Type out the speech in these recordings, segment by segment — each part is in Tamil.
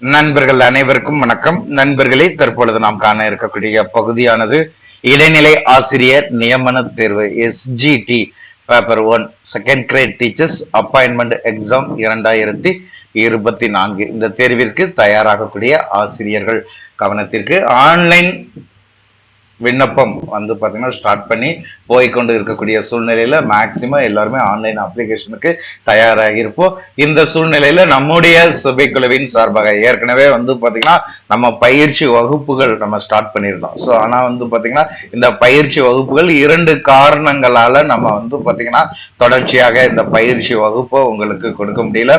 நண்பர்கள் அனைவருக்கும் வணக்கம். நண்பர்களே தற்பொழுது நாம் காண இருக்கக்கூடிய பகுதியானது இடைநிலை ஆசிரியர் நியமன தேர்வு SGT paper one second grade teachers appointment exam இரண்டாயிரத்தி இருபத்தி நான்கு. இந்த தேர்விற்கு தயாராகக்கூடிய ஆசிரியர்கள் கவனத்திற்கு. ஆன்லைன் விண்ணப்பம் வந்து பார்த்தீங்கன்னா ஸ்டார்ட் பண்ணி போய்க்கொண்டு இருக்கக்கூடிய சூழ்நிலையில மேக்சிமம் எல்லாருமே ஆன்லைன் அப்ளிகேஷனுக்கு தயாராகி இருப்போம் இந்த சூழ்நிலையில நம்முடைய சுபைக்குழுவின் சார்பாக ஏற்கனவே வந்து பார்த்தீங்கன்னா நம்ம பயிற்சி வகுப்புகள் நம்ம ஸ்டார்ட் பண்ணியிருந்தோம். ஸோ ஆனால் வந்து பார்த்தீங்கன்னா இந்த பயிற்சி வகுப்புகள் இரண்டு காரணங்களால நம்ம வந்து பார்த்தீங்கன்னா தொடர்ச்சியாக இந்த பயிற்சி வகுப்பை உங்களுக்கு கொடுக்க முடியல.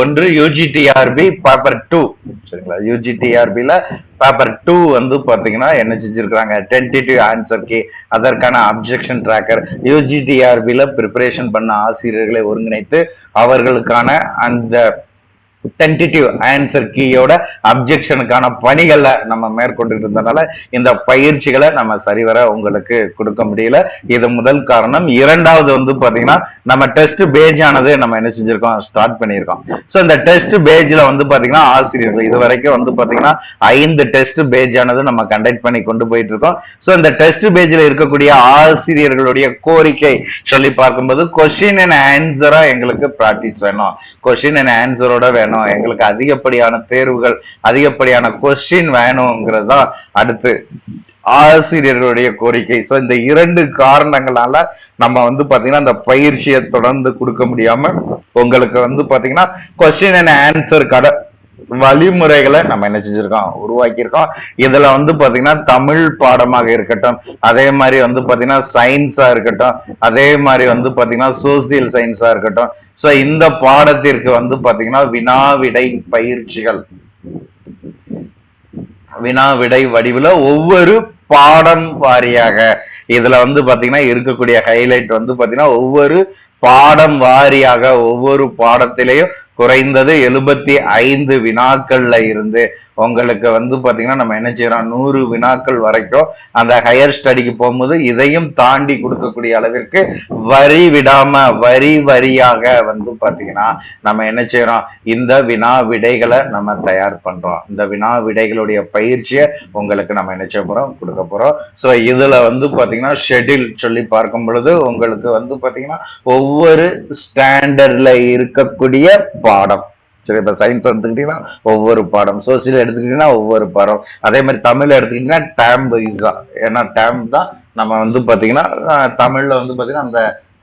ஒன்று யூஜிடிஆர்பி பேப்பர் டூ சரிங்களா? யூஜிடிஆர்பியில் பேப்பர் டூ வந்து பார்த்தீங்கன்னா என்ன செஞ்சிருக்காங்க டென்டேட்டிவ் ஆன்சர் கே அதற்கான அப்ஜெக்ஷன் டிராக்கர் யூஜிடிஆர்பியில் ப்ரிப்பரேஷன் பண்ண ஆசிரியர்களை ஒருங்கிணைத்து அவர்களுக்கான அந்த டென்டிட்டிவ் ஆன்சர் கீயோட அப்ஜெக்ஷனுக்கான பணிகளை நம்ம மேற்கொண்டு இருந்தனால இந்த பயிற்சிகளை நம்ம சரிவர உங்களுக்கு கொடுக்க முடியல. இது முதல் காரணம். இரண்டாவது வந்து பாத்தீங்கன்னா நம்ம டெஸ்ட் பேஜ் ஆனது நம்ம என்ன செஞ்சிருக்கோம்? ஸ்டார்ட் பண்ணியிருக்கோம். ஸோ இந்த டெஸ்ட் பேஜ்ல வந்து பாத்தீங்கன்னா ஆசிரியர்கள் இது வரைக்கும் வந்து பாத்தீங்கன்னா ஐந்து டெஸ்ட் பேஜ் ஆனது நம்ம கண்டக்ட் பண்ணி கொண்டு போயிட்டு இருக்கோம் ஸோ இந்த டெஸ்ட் பேஜ்ல இருக்கக்கூடிய ஆசிரியர்களுடைய கோரிக்கை சொல்லி பார்க்கும்போது கொஸ்டின் அண்ட் ஆன்சரா எங்களுக்கு ப்ராக்டிஸ் வேணும். கொஸ்டின் அண்ட் ஆன்சரோட வேணும். எங்களுக்கு அதிகப்படியான தேர்வுகள் அதிகப்படியான கொஸ்டின் வேணுங்கிறது தான் அடுத்து ஆசிரியர்களுடைய கோரிக்கை. ஸோ இந்த இரண்டு காரணங்களால நம்ம வந்து பாத்தீங்கன்னா அந்த பயிற்சியை தொடர்ந்து கொடுக்க முடியாம உங்களுக்கு வந்து பாத்தீங்கன்னா கொஸ்டின் அண்ட் ஆன்சர் கடை வழிமுறைகளை நம்ம என்ன செஞ்சிருக்கோம்? உருவாக்கியிருக்கோம். இதுல வந்து பாத்தீங்கன்னா தமிழ் பாடமாக இருக்கட்டும் அதே மாதிரி வந்து பாத்தீங்கன்னா சயின்ஸா இருக்கட்டும் அதே மாதிரி வந்து பாத்தீங்கன்னா சோசியல் சயின்ஸா இருக்கட்டும். சோ இந்த பாடத்திற்கு வந்து பாத்தீங்கன்னா வினா விடை பயிற்சிகள். வினா விடை வடிவுல ஒவ்வொரு பாடம் வாரியாக இதுல வந்து பாத்தீங்கன்னா இருக்கக்கூடிய ஹைலைட் வந்து பாத்தீங்கன்னா ஒவ்வொரு பாடம் வாரியாக ஒவ்வொரு பாடத்திலையும் குறைந்தது எழுபத்தி ஐந்து வினாக்கள்ல இருந்து உங்களுக்கு வந்து பாத்தீங்கன்னா நம்ம என்ன செய்யறோம்? நூறு வினாக்கள் வரைக்கும் அந்த ஹையர் ஸ்டடிக்கு போகும்போது இதையும் தாண்டி கொடுக்கக்கூடிய அளவிற்கு வரி விடாம வரி வரியாக வந்து பாத்தீங்கன்னா நம்ம என்ன செய்யறோம்? இந்த வினா விடைகளை நம்ம தயார் பண்றோம். இந்த வினா விடைகளுடைய பயிற்சியை உங்களுக்கு நம்ம என்ன செய்ய போறோம்? கொடுக்க போறோம். ஸோ இதுல வந்து பாத்தீங்கன்னா ஷெட்யூல் சொல்லி பார்க்கும் பொழுது உங்களுக்கு வந்து பாத்தீங்கன்னா ஒவ்வொரு ஒவ்வொரு ஸ்டாண்டர்ட்ல இருக்கக்கூடிய பாடம். சரி இப்ப சயின்ஸ் எடுத்துக்கிட்டீங்கன்னா ஒவ்வொரு பாடம் சோசியல் எடுத்துக்கிட்டீங்கன்னா ஒவ்வொரு பாடம். அதே மாதிரி தமிழ் எடுத்துக்கிட்டீங்கன்னா டேம் வைஸா ஏன்னா டேம் தான் நம்ம வந்து பாத்தீங்கன்னா தமிழில் தமிழ்ல வந்து பாத்தீங்கன்னா அந்த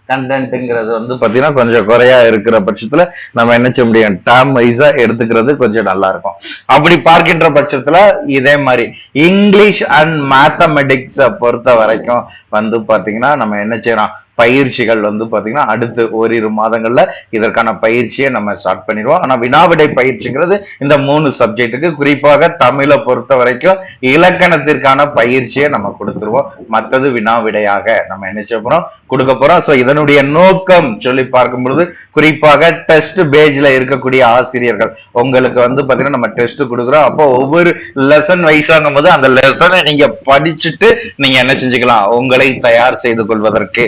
கண்டென்ட்டுங்கிறது வந்து பாத்தீங்கன்னா கொஞ்சம் குறையா இருக்கிற பட்சத்துல நம்ம என்ன செய்ய முடியும்? டேம் வைஸா எடுத்துக்கிறது கொஞ்சம் நல்லா இருக்கும். அப்படி பார்க்கின்ற பட்சத்துல இதே மாதிரி இங்கிலீஷ் அண்ட் மேத்தமெட்டிக்ஸை பொறுத்த வரைக்கும் வந்து பாத்தீங்கன்னா நம்ம என்ன செய்யறோம் பயிற்சிகள் வந்து பாத்தீங்கன்னா அடுத்து ஓரிரு மாதங்கள்ல இதற்கான பயிற்சியை நம்ம ஸ்டார்ட் பண்ணிடுவோம். ஆனா வினாவிடை பயிற்சிங்கிறது இந்த மூணு சப்ஜெக்ட்டுக்கு குறிப்பாக தமிழை பொறுத்த வரைக்கும் இலக்கணத்திற்கான பயிற்சியை நம்ம கொடுத்துருவோம். மற்றது வினாவிடையாக நம்ம என்ன செய்ய போறோம்? கொடுக்க போறோம். சோ இதனுடைய நோக்கம் சொல்லி பார்க்கும் பொழுது குறிப்பாக டெஸ்ட் பேஜ்ல இருக்கக்கூடிய ஆசிரியர்கள். உங்களுக்கு வந்து பாத்தீங்கன்னா நம்ம டெஸ்ட் கொடுக்குறோம். அப்போ ஒவ்வொரு லெசன் வைஸாகும் போது அந்த லெசனை நீங்க படிச்சுட்டு நீங்க என்ன செஞ்சுக்கலாம்? உங்களை தயார் செய்து கொள்வதற்கு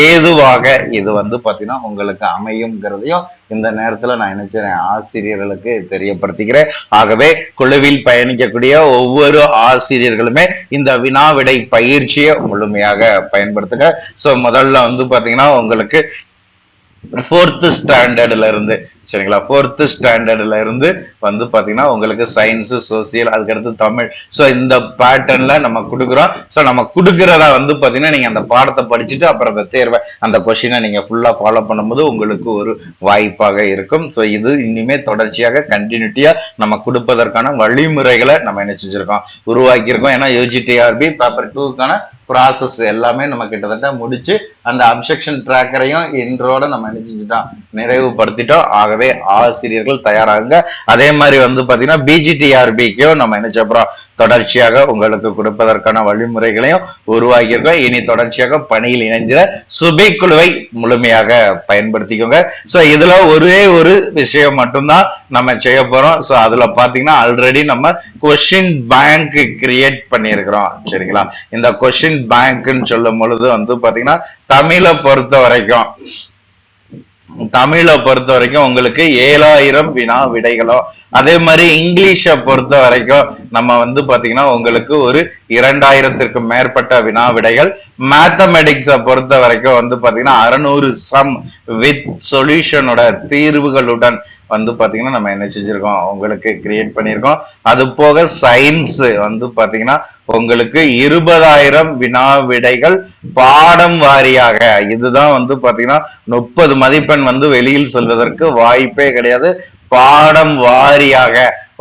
ஏதுவாக இது வந்து பார்த்தீங்கன்னா உங்களுக்கு அமையுங்கிறதையும் இந்த நேரத்தில் நான் நினைச்சேன் ஆசிரியர்களுக்கு தெரியப்படுத்திக்கிறேன். ஆகவே குழுவில் பயணிக்கக்கூடிய ஒவ்வொரு ஆசிரியர்களுமே இந்த வினாவிடை பயிற்சியை முழுமையாக பயன்படுத்துங்க. ஸோ முதல்ல வந்து பார்த்தீங்கன்னா உங்களுக்கு ஃபோர்த்து ஸ்டாண்டர்டில் இருந்து சரிங்களா? ஃபோர்த்து ஸ்டாண்டர்டில் இருந்து வந்து பார்த்தீங்கன்னா உங்களுக்கு சயின்ஸு சோசியல் அதுக்கடுத்து தமிழ். ஸோ இந்த பேட்டர்னில் நம்ம கொடுக்குறோம். ஸோ நம்ம கொடுக்குறதா வந்து பார்த்தீங்கன்னா நீங்கள் அந்த பாடத்தை படிச்சுட்டு அப்புறம் அந்த தேர்வை அந்த கொஷினை நீங்கள் ஃபுல்லாக ஃபாலோ பண்ணும்போது உங்களுக்கு ஒரு வாய்ப்பாக இருக்கும். ஸோ இது இனிமேல் தொடர்ச்சியாக கண்டினியூட்டியாக நம்ம கொடுப்பதற்கான வழிமுறைகளை நம்ம என்ன செஞ்சுருக்கோம்? உருவாக்கியிருக்கோம். ஏன்னா யூஜிடிஆர்பி பேப்பர் டூக்கான ப்ராசஸ் எல்லாமே நம்ம கிட்டத்தட்ட முடிச்சு அந்த அப்செக்ஷன் ட்ராக்கரையும் இன்றோட நம்ம என்ன செஞ்சுட்டோம்? நிறைவுபடுத்திட்டோம். ஆகவே ஆசிரியர்கள் தயாராகுங்க. அதே மாதிரி வந்து பாத்தீங்கன்னா பிஜிடிஆர்பிக்கும் நம்ம என்ன சொல்றோம் தொடர்ச்சியாக உங்களுக்கு கொடுப்பதற்கான வழிமுறைகளையும் உருவாக்கியிருக்கோம். இனி தொடர்ச்சியாக பணியில் இணைந்திட சுபை குழுவை முழுமையாக பயன்படுத்திக்கோங்க. சோ இதுல ஒரே ஒரு விஷயம் மட்டும்தான் நம்ம செய்ய போறோம். சோ அதுல பாத்தீங்கன்னா ஆல்ரெடி நம்ம கொஸ்டின் பேங்க் கிரியேட் பண்ணியிருக்கிறோம். சரிங்களா? இந்த கொஸ்டின் பேங்க்னு சொல்லும் பொழுது வந்து பாத்தீங்கன்னா தமிழை பொறுத்த வரைக்கும் தமிழை பொறுத்த வரைக்கும் உங்களுக்கு ஏழாயிரம் வினா விடைகளோ அதே மாதிரி இங்கிலீஷை பொறுத்த வரைக்கும் நம்ம வந்து பாத்தீங்கன்னா உங்களுக்கு ஒரு இரண்டாயிரத்திற்கு மேற்பட்ட வினா விடைகள். மேத்தமெட்டிக்ஸை பொறுத்த வரைக்கும் வந்து பாத்தீங்கன்னா அறுநூறு சம் வித் சொல்யூஷனோட தீர்வுகளுடன் வந்து பாத்தீங்கன்னா நம்ம என்ன செஞ்சிருக்கோம்? உங்களுக்கு கிரியேட் பண்ணியிருக்கோம் அது போக சயின்ஸ் வந்து பாத்தீங்கன்னா உங்களுக்கு இருபதாயிரம் வினா விடைகள் பாடம் வாரியாக. இதுதான் வந்து பாத்தீங்கன்னா முப்பது மதிப்பெண் வந்து வெளியில் செல்வதற்கு வாய்ப்பே கிடையாது. பாடம் வாரியாக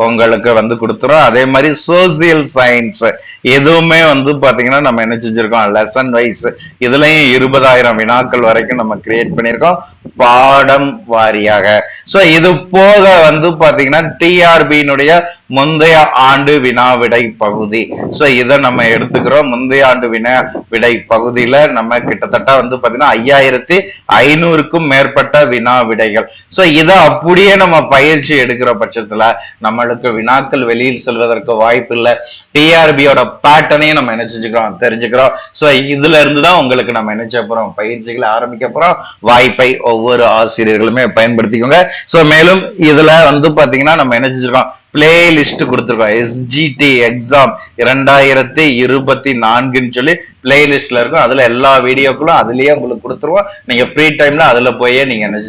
உங்களுக்கு வந்து கொடுத்துரும் அதே மாதிரி சோசியல் சயின்ஸ் எதுவுமே வந்து பாத்தீங்கன்னா நம்ம என்ன செஞ்சிருக்கோம்? லெசன் வைஸ் இதுலயும் இருபதாயிரம் வினாக்கள் வரைக்கும் நம்ம கிரியேட் பண்ணியிருக்கோம். பாடம் வாரியாக. சோ இது போக வந்து பாத்தீங்கன்னா டிஆர்பியினுடைய முந்தைய ஆண்டு வினா விடை பகுதி. சோ இதை நம்ம எடுத்துக்கிறோம். முந்தைய ஆண்டு வினா விடை பகுதியில நம்ம கிட்டத்தட்ட வந்து பாத்தீங்கன்னா ஐயாயிரத்தி ஐநூறுக்கும் மேற்பட்ட வினா விடைகள். சோ இதை அப்படியே நம்ம பயிற்சி எடுக்கிற பட்சத்துல நம்மளுக்கு வினாக்கள் வெளியில் செல்வதற்கு வாய்ப்பு இல்லை. டிஆர்பியோட பேட்டர்னையும் நம்ம என்ன செஞ்சுக்கிறோம் தெரிஞ்சுக்கிறோம். சோ இதுல இருந்து தான் உங்களுக்கு நம்ம என்ன செய்ய போறோம். பயிற்சிகளை ஆரம்பிக்க போறோம். வாய்ப்பை ஒவ்வொரு ஆசிரியர்களுமே பயன்படுத்திக்கோங்க. சோ மேலும் இதுல வந்து பாத்தீங்கன்னா நம்ம என்ன செஞ்சிருக்கோம் பிளே லிஸ்ட் கொடுத்துருக்கோம் எஸ்ஜிடி எக்ஸாம் இரண்டாயிரத்தி இருபத்தி நான்குன்னு சொல்லி பிளேலிஸ்ட்ல இருக்கும். அதுல எல்லா வீடியோக்களும் அதுலயே உங்களுக்கு கொடுத்துருவோம். நீங்க ஃப்ரீ டைம்ல அதுல போய் நீங்க என்ன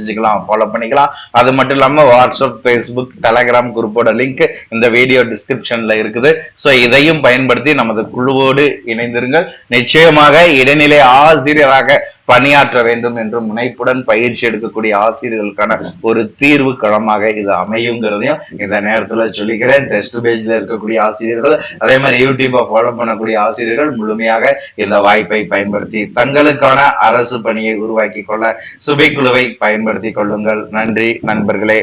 ஃபாலோ பண்ணிக்கலாம். அது மட்டும் இல்லாம வாட்ஸ்அப் ஃபேஸ்புக் டெலகிராம் குரூப்போட லிங்க் இந்த வீடியோ டிஸ்கிரிப்ஷன்ல இருக்குது. ஸோ இதையும் பயன்படுத்தி நமது குழுவோடு இணைந்திருங்கள். நிச்சயமாக இடைநிலை ஆசிரியராக பணியாற்ற வேண்டும் என்று முனைப்புடன் பயிற்சி எடுக்கக்கூடிய ஆசிரியர்களுக்கான ஒரு தீர்வு களமாக இது அமையுங்கிறதையும் இந்த நேரத்துல சொல்லிக்கிறேன். டெஸ்ட் பேஜ்ல இருக்கக்கூடிய ஆசிரியர்கள் அதே மாதிரி யூடியூப்பை ஃபாலோ பண்ணக்கூடிய ஆசிரியர்கள் முழுமையாக இந்த வாய்ப்பை பயன்படுத்தி தங்களுக்கான அரசு பணியை உருவாக்கி கொள்ள சுபை குழுவை பயன்படுத்தி கொள்ளுங்கள். நன்றி நண்பர்களே.